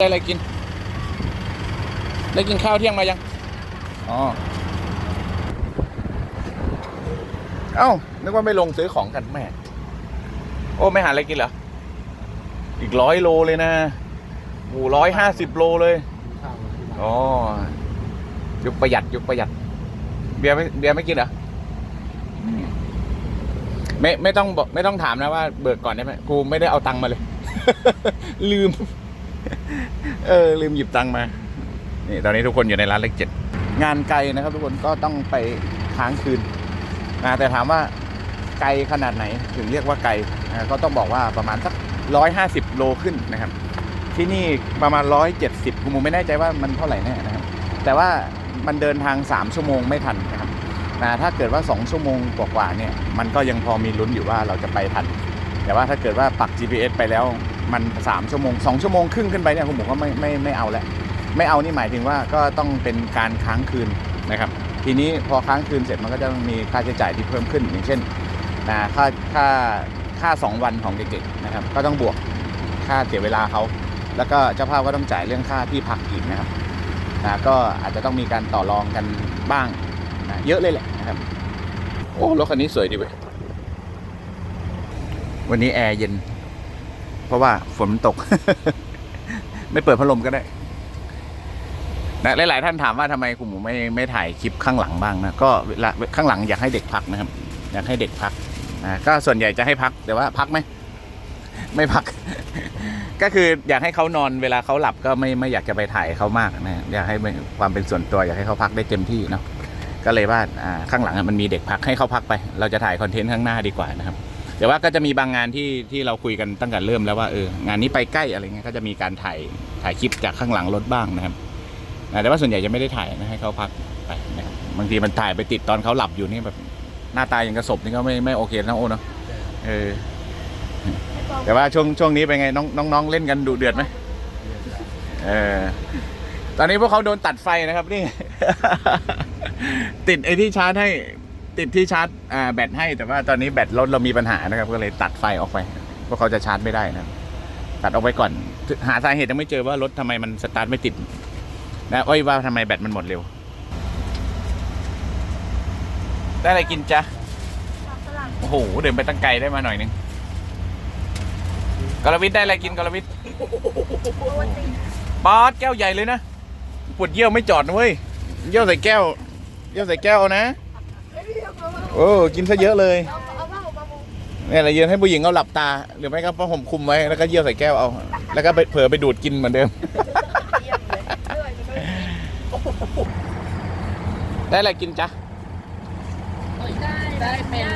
ได้อะไรกิน ได้กินข้าวเที่ยงมายัง อ๋อ เอ้า นึกว่าไม่ลงซื้อของกันแม่ โอ้ ไม่หาอะไรกินเหรอ อีกร้อยโลเลยนะโอ้ร้อยห้าสิบโลเลย อ๋อ ยุคประหยัด ยุคประหยัด เบียร์ไม่ เบียร์ไม่กินเหรอ ไม่ ไม่ต้องบอก ไม่ต้องถามนะว่าเบิกก่อนได้ไหม กูไม่ได้เอาตังค์มาเลย ลืม เออลืมหยิบตังค์มา นี่ตอนนี้ทุกคนอยู่ในร้านเลขเจ็ดงานไกลนะครับ ทุกคนก็ต้องไปค้างคืนนะแต่ถามว่าไกลขนาดไหนถึงเรียกว่าไกลนะก็ต้องบอกว่าประมาณสักร้อยห้าสิบโลขึ้นนะครับ ที่นี่ประมาณร้อยเจ็ดสิบผมไม่แน่ใจว่ามันเท่าไหร่แน่นะครับ แต่ว่ามันเดินทางสามชั่วโมงไม่ทันนะครับนะถ้าเกิดว่าสองชั่วโมงกว่าๆเนี่ย มันก็ยังพอมีลุ้นอยู่ว่าเราจะไปทัน แต่ว่าถ้าเกิดว่าปัก GPS ไปแล้ว มัน3ชั่วโมง2ชั่วโมงครึ่งขึ้นไปเนี่ยคุณหมูก็ไม่ไม่ไม่เอาแล้วไม่เอานี่หมายถึงว่าก็ต้องเป็นการค้างคืนนะครับ ทีนี้พอค้างคืนเสร็จมันก็จะมีค่าใช้จ่ายที่เพิ่มขึ้นอย่างเช่นนะค่าค่าค่า 2 วันของเด็กๆนะครับ ก็ต้องบวกค่าเสียเวลาเขาแล้วก็เจ้าภาพก็ต้องจ่ายเรื่องค่าที่พักอีกนะครับนะก็อาจจะต้องมีการต่อรองกันบ้างนะเยอะเลยแหละนะครับ โอ้รถคันนี้สวยดีเว้ยวันนี้แอร์เย็น เพราะว่าฝนมันตก ไม่เปิดพัดลมก็ได้นะหลาย ๆ ท่านถามว่าทำไมคุณหมูไม่ไม่ถ่ายคลิปข้างหลังบ้างนะก็เวลาข้างหลังอยากให้เด็กพักนะครับ อยากให้เด็กพักนะก็ส่วนใหญ่จะให้พักแต่ว่าพักไหมไม่พัก ก็คืออยากให้เขานอนเวลาเขาหลับก็ไม่ไม่อยากจะไปถ่ายเขามากนะอยากให้ความเป็นส่วนตัวอยากให้เขาพักได้เต็มที่เนาะก็เลยว่าข้างหลังมันมีเด็กพักให้เขาพักไป เราจะถ่ายคอนเทนต์ข้างหน้าดีกว่านะครับ แต่ว่าก็จะมีบางงานที่ที่เราคุยกันตั้งแต่เริ่มแล้วว่าเอองานนี้ไปใกล้อะไรเงี้ยก็จะมีการถ่ายถ่ายคลิปจากข้างหลังรถบ้างนะครับแต่ว่าส่วนใหญ่จะไม่ได้ถ่ายนะให้เขาพักไปนะครับบางทีมันถ่ายไปติดตอนเขาหลับอยู่นี่แบบหน้าตาอย่างกระสบนี่ก็ไม่ไม่โอเคนะโอ้เนาะเออแต่ว่าช่วงช่วงนี้เป็นไงน้องน้องน้องเล่นกันดุเดือดไหมเออตอนนี้พวกเขาโดนตัดไฟนะครับนี่ ติดไอ้ที่ชาร์จให้ ติดที่ชาร์จอ่าแบตให้แต่ว่าตอนนี้แบตรถเรามีปัญหานะครับ ก็เลยตัดไฟออกไปเพราะเขาจะชาร์จไม่ได้นะครับตัดออกไปก่อน หาสาเหตุยังไม่เจอว่ารถทำไมมันสตาร์ทไม่ติดนะอ้อยว่าทำไมแบตมันหมดเร็ว ได้อะไรกินจ๊ะโอ้โหเดินไปตั้งไกลได้มาหน่อยนึงกรวิทย์ได้อะไรกินกรวิทย์ป๊อดแก้วใหญ่เลยนะปวดเยี่ยวไม่จอดนะเว้ยเยี่ยวใส่แก้วเยี่ยวใส่แก้วเอานะ โอ้กินซะเยอะเลยเนี่ยเรายืนให้ผู้หญิงเขาหลับตาหรือไม่ก็ผ้าห่มคลุมไว้แล้วก็เยี่ยวใส่แก้วเอา แล้วก็ไปเผลอไปดูดกินเหมือนเดิม ได้อะไรกินจ๊ะได้ได้เป็น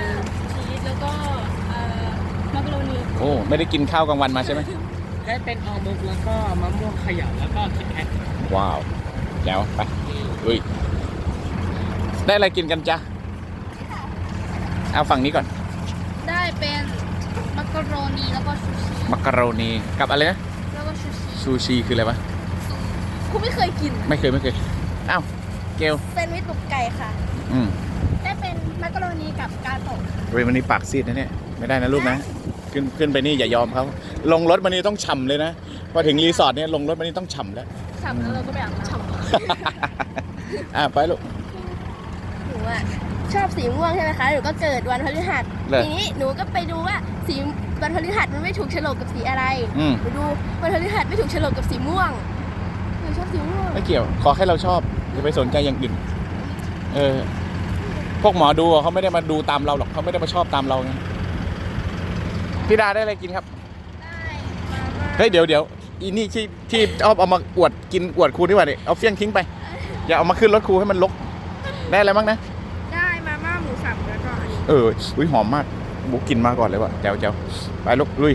ชีสแล้วก็เอ่อมักกะโรนีโอ้ไม่ได้กินข้าวกลางวันมาใช่ไหมได้เป็นออมุกแล้วก็มะม่วงเขย่าแล้วก็คิดแพ็คว้าวแล้วไปอุ้ยได้อะไรกินกันจ๊ะ เอาฝั่งนี้ก่อน ได้เป็นมักกะโรนีแล้วก็ซูชิมักกะโรนีกับอะไรนะแล้วก็ซูชิซูชิคืออะไรวะคุณไม่เคยกินไม่เคยไม่เคยอ้าวเกลแซนด์วิชตุกไก่ค่ะ อืมได้เป็นมักกะโรนีกับกาโตะเว้ยวันนี้ปากซีดนะเนี่ยไม่ได้นะลูกนะขึ้นขึ้นไปนี่อย่ายอมเขาลงรถมานี่ต้องฉ่ำเลยนะพอถึงรีสอร์ทเนี่ยลงรถมานี่ต้องฉ่ำแล้ว ฉ่ำแล้วเราก็ไปอาบน้ำฉ่อะไปลูก หนูอะ ชอบสีม่วงใช่ไหมคะหนูก็เกิดวันพฤหัสเลย ทีนี้หนูก็ไปดูว่าสีวันพฤหัสมันไม่ถูกโฉลกกับสีอะไรอืมหนูดูวันพฤหัสไม่ถูกโฉลกกับสีม่วงหนูชอบสีม่วงไม่เกี่ยว ขอแค่เราชอบอย่าไปสนใจอย่างอื่นเออ พวกหมอดูอะเขาไม่ได้มาดูตามเราหรอกเขาไม่ได้มาชอบตามเราไงพี่ดาได้อะไรกินครับได้มาม่าเฮ้ยเดี๋ยวเดี๋ยวอีนี่ที่ที่ชอบเอามาอวดกินอวดครูที่ว่าเนี่ยเอาเฟี้ยงทิ้งไป อย่าเอามาขึ้นรถครูให้มันลกได้อะไรบ้างนะ เออ อุ้ยหอมมาก บุกกินมาก่อนเลยว่ะแจ๋วแจ๋วไปลุกลุย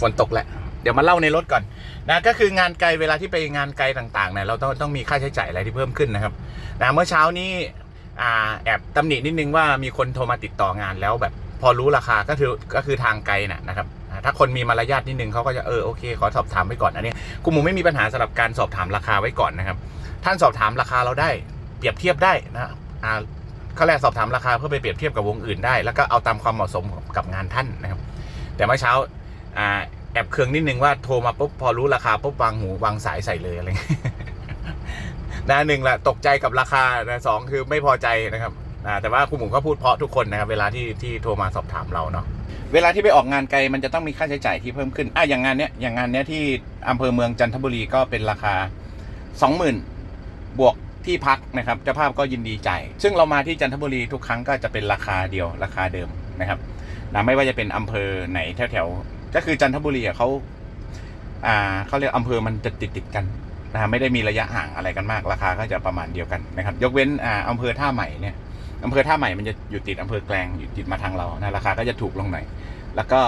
ฝนตกแหละ เดี๋ยวมาเล่าในรถก่อนนะก็คืองานไกลเวลาที่ไปงานไกลต่างๆเนี่ยเราต้องต้องมีค่าใช้จ่ายอะไรที่เพิ่มขึ้นนะครับนะเมื่อเช้านี้อ่าแอบตำหนินิดนึงว่ามีคนโทรมาติดต่องานแล้วแบบ พอรู้ราคาก็คือก็คือทางไกลน่ะนะครับถ้าคนมีมารยาทนิดนึงเขาก็จะเออโอเคขอสอบถามไว้ก่อนอันนี้คุณหมูไม่มีปัญหาสำหรับการสอบถามราคาไว้ก่อนนะครับ ท่านสอบถามราคาเราได้ เปรียบเทียบได้นะอ่า ขาแรกสอบถามราคาเพื่อไปเปรียบเทียบกับวงอื่นได้ แล้วก็เอาตามความเหมาะสมกับงานท่านนะครับ แต่เมื่อเช้าอแอบเคืองนิดนึงว่าโทรมาปุ๊บพอรู้ราคาปุ๊บวางหูวางสายใส่เลยอะไรเงี้ยนะหนึ่งแหละตกใจกับราคานะสองคือไม่พอใจนะครับแต่ว่าคุณหมูก็พูดเพราะทุกคนนะครับ เวลาที่ที่โทรมาสอบถามเราเนาะเวลาที่ไปออกงานไกลมันจะต้องมีค่าใช้จ่ายที่เพิ่มขึ้นอะอย่างงานเนี้ยอย่างงานเนี้ยที่อำเภอเมืองจันทบุรีก็เป็นราคาสองหมื่นบวก ที่พักนะครับเจ้าภาพก็ยินดีจ่ายซึ่งเรามาที่จันทบุรีทุกครั้งก็จะเป็นราคาเดียวราคาเดิมนะครับนะไม่ว่าจะเป็นอำเภอไหนแถวๆก็คือจันทบุรีเขาอ่าเขาเรียกอำเภอมันจะติดติดๆกันนะฮะไม่ได้มีระยะห่างอะไรกันมากราคาก็จะประมาณเดียวกันนะครับ ยกเว้นอ่าอำเภอท่าใหม่เนี่ยอำเภอท่าใหม่มันจะอยู่ติดอำเภอแกลงอยู่ติดมาทางเรานะราคาก็จะถูกลงหน่อยแล้วก็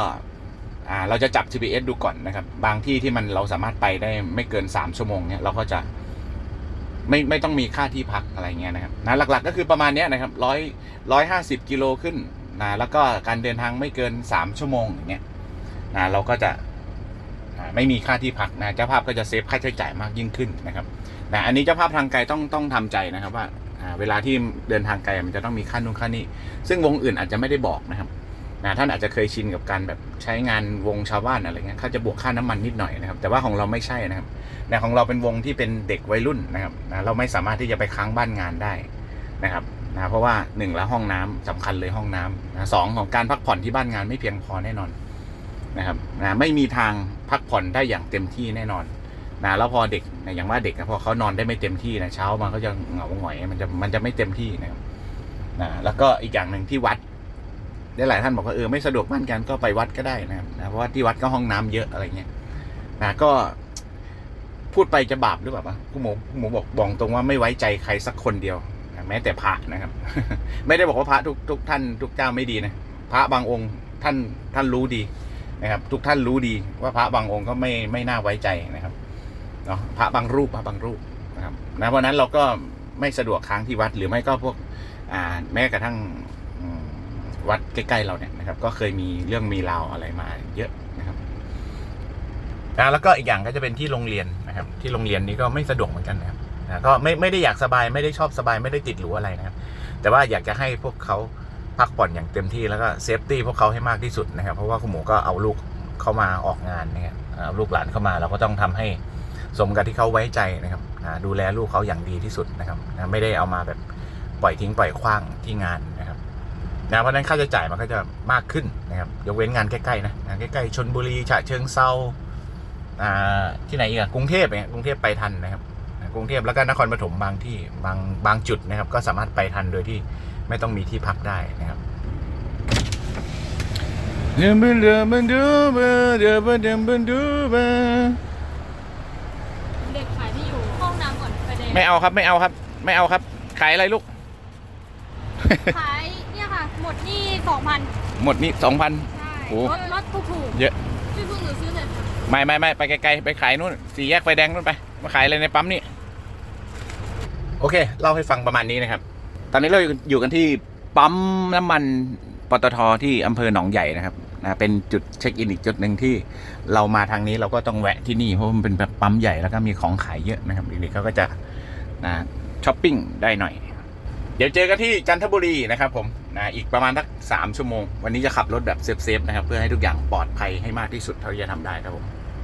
อ่าเราจะจับ GPS ดูก่อนนะครับ บางที่ที่มันเราสามารถไปได้ไม่เกิน 3 ชั่วโมงเนี่ยเราก็จะ ไม่ไม่ต้องมีค่าที่พักอะไรเงี้ยนะครับนะหลักๆก็คือประมาณนี้นะครับร้อยร้อยห้าสิบกิโลขึ้นนะแล้วก็การเดินทางไม่เกิน3ชั่วโมงอย่างเงี้ยนะเราก็จะไม่มีค่าที่พักนะเจ้าภาพก็จะเซฟค่าใช้จ่ายมากยิ่งขึ้นนะครับนะอันนี้เจ้าภาพทางไกลต้องต้องทำใจนะครับว่าเวลาที่เดินทางไกลมันจะต้องมีค่านู่นค่านี่ซึ่งวงอื่นอาจจะไม่ได้บอกนะครับ นะท่านอาจจะเคยชินกับการแบบใช้งานวงชาวบ้านอะไรเงี้ยเขาจะบวกค่าน้ำมันนิดหน่อยนะครับ แต่ว่าของเราไม่ใช่นะครับนะของเราเป็นวงที่เป็นเด็กวัยรุ่นนะครับนะเราไม่สามารถที่จะไปค้างบ้านงานได้นะครับนะเพราะว่าหนึ่งแล้วห้องน้ำสำคัญเลยห้องน้ำนะสองของการพักผ่อนที่บ้านงานไม่เพียงพอแน่นอนนะครับนะไม่มีทางพักผ่อนได้อย่างเต็มที่แน่นอนนะแล้วพอเด็กนะอย่างว่าเด็กนะพอเขานอนได้ไม่เต็มที่นะเช้ามาก็จะเหงาหงอยมันจะมันจะไม่เต็มที่นะครับนะแล้วก็อีกอย่างหนึ่งที่วัด ได้หลายท่านบอกว่าเออไม่สะดวกบ้านกันก็ไปวัดก็ได้นะครับนะเพราะว่าที่วัดก็ห้องน้ำเยอะอะไรเงี้ยนะก็ พูดไปจะบาปหรือเปล่าคุณหมูคุณหมูบอกบอกตรงว่าไม่ไว้ใจใครสักคนเดียวนะแม้แต่พระนะครับ ไม่ได้บอกว่าพระทุกทุกท่านทุกเจ้าไม่ดีนะพระบางองค์ท่านท่านรู้ดีนะครับ ทุกท่านรู้ดีว่าพระบางองค์ก็ไม่ไม่น่าไว้ใจนะครับเนาะพระบางรูปพระบางรูปนะครับนะเพราะนั้นเราก็ไม่สะดวกค้างที่วัดหรือไม่ก็พวกอ่าแม้กระทั่ง วัดใกล้ๆเราเนี่ยนะครับ ก็เคยมีเรื่องมีราวอะไรมาเยอะนะครับนะแล้วก็อีกอย่างก็จะเป็นที่โรงเรียนนะครับ ที่โรงเรียนนี้ก็ไม่สะดวกเหมือนกันนะครับนะก็ไม่ไม่ได้อยากสบายไม่ได้ชอบสบายไม่ได้ติดหรูอะไรนะครับ แต่ว่าอยากจะให้พวกเขาพักผ่อนอย่างเต็มที่แล้วก็เซฟตี้พวกเขาให้มากที่สุดนะครับ เพราะว่าคุณหมูก็เอาลูกเข้ามาออกงานนะครับเอาลูกหลานเข้ามาเราก็ต้องทำให้สมกับที่เขาไว้ใจนะครับดูแลลูกเขาอย่างดีที่สุดนะครับ ไม่ได้เอามาแบบปล่อยทิ้งปล่อยขว้างที่งานนะครับ นะเพราะนั้นค่าใช้จ่ายมันก็จะมากขึ้นนะครับยกเว้นงานใกล้ๆนะงานใกล้ๆชนบุรีฉะเชิงเซาอ่าที่ไหนอีกอะกรุงเทพเนี่ยกรุงเทพไปทันนะครับกรุงเทพแล้วก็นครปฐมบางที่บางบางจุดนะครับ ก็สามารถไปทันโดยที่ไม่ต้องมีที่พักได้นะครับเด็กขายที่อยู่ห้องน้ำก่อนไฟแดงไม่เอาครับไม่เอาครับ ไม่เอาครับ ขายอะไรลูกขายเนี่ยค่ะ หมดนี่ สองพันหมดนี่สองพันใช่โอ้รถรถถูกๆเยอะพี่เพิ่งหนูซื้อเลยค่ะไม่ไม่ไม่ไปไกลๆไปขายนู่นสี่แยกไฟแดงนู่นไป มาขายอะไรในปั๊มนี่ โอเค เล่าให้ฟังประมาณนี้นะครับ ตอนนี้เราอยู่กันที่ปั๊มน้ำมันปตทที่อำเภอหนองใหญ่นะครับนะเป็นจุดเช็คอินอีกจุดหนึ่งที่เรามาทางนี้เราก็ต้องแวะที่นี่เพราะมันเป็นแบบปั๊มใหญ่แล้วก็มีของขายเยอะนะครับเด็กๆเขาก็จะนะช้อปปิ้งได้หน่อย เดี๋ยวเจอกันที่จันทบุรีนะครับผม นะอีกประมาณสักสามชั่วโมง วันนี้จะขับรถแบบเซฟๆนะครับ เพื่อให้ทุกอย่างปลอดภัยให้มากที่สุดเท่าที่จะทำได้ครับผม